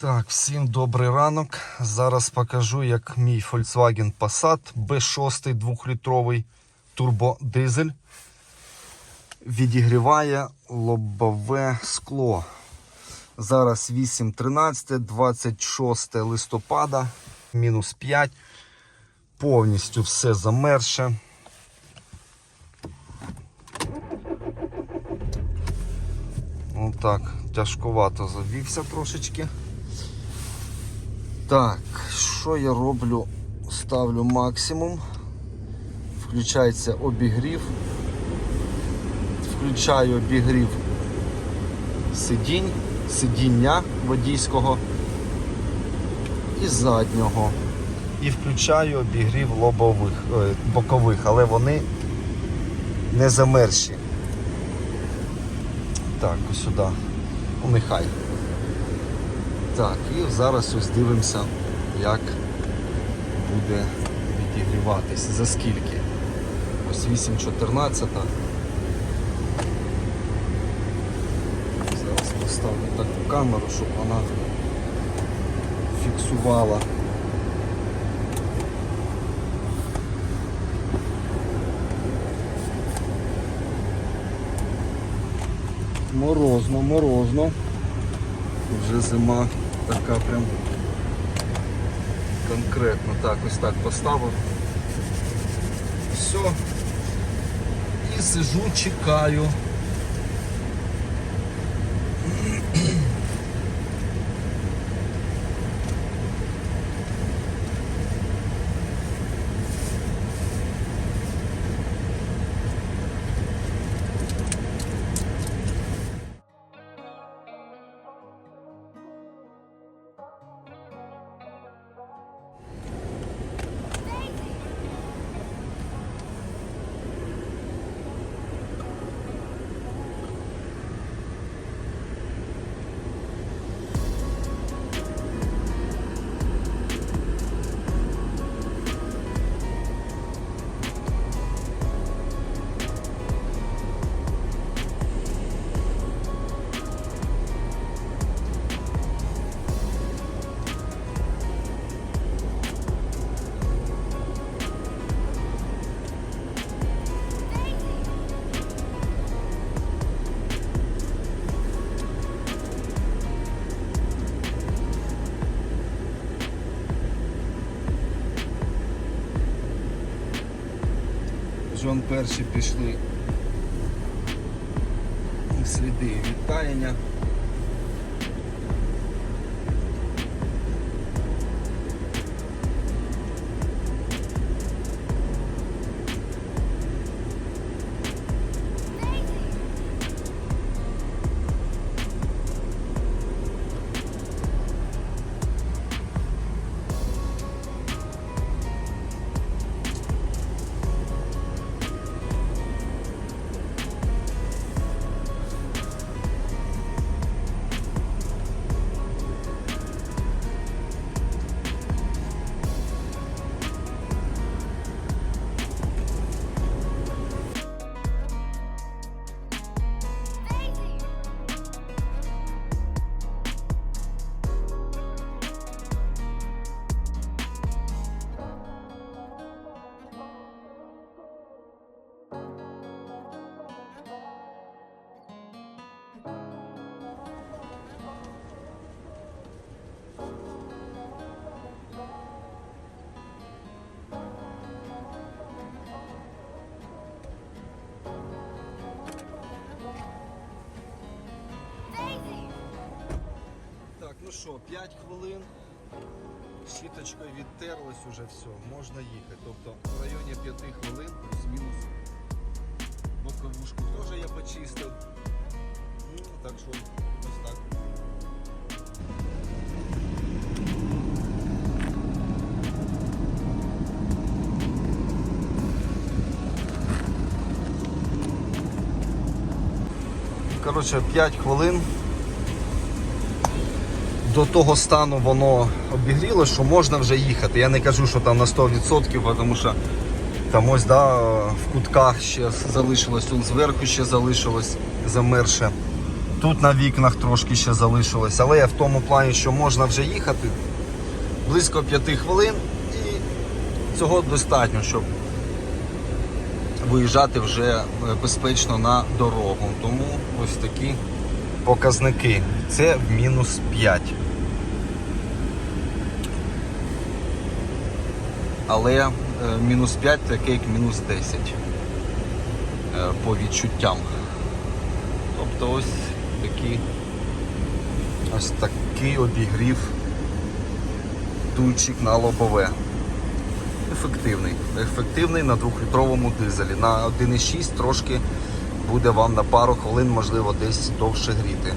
Так, всім добрий ранок. Зараз покажу, як мій Volkswagen Passat B6 2-літровий турбодизель відігріває лобове скло. Зараз 8.13, 26 листопада, мінус 5. Повністю все замерше. Отак, тяжковато завівся трошечки. Так, що я роблю? Ставлю максимум. Включається обігрів. Включаю обігрів сидінь, сидіння водійського і заднього. І включаю обігрів лобових, бокових, але вони не замерші. Так, ось сюди. Нехай. Так, і зараз ось дивимося, як буде відігріватись. За скільки? Ось 8.14. Зараз поставлю таку камеру, щоб вона фіксувала. Морозно, морозно. Вже зима така прям конкретно. Так, ось так поставив. Все. І сижу, чекаю. Жон перші пішли сліди відтаяння. Що, 5 хвилин. Щіточкою відтерлось уже все, можна їхати. Тобто в районі 5 хвилин плюс-мінус боковушку теж я почистив. Ну, так що ось так. Коротше, 5 хвилин. До того стану воно обігріло, що можна вже їхати. Я не кажу, що там на 100%, тому що там ось да, в кутках ще залишилось, он зверху ще залишилось замерше. Тут на вікнах трошки ще залишилось, але я в тому плані, що можна вже їхати близько 5 хвилин і цього достатньо, щоб виїжджати вже е, безпечно на дорогу. Тому ось такі показники. Це в мінус 5. Але е, мінус 5 таке як мінус 10 е, по відчуттям. Тобто ось такі, ось такий обігрів дуйчик на лобове. Ефективний. Ефективний на 2-літровому дизелі. На 1,6 трошки буде вам на пару хвилин, можливо, десь довше гріти.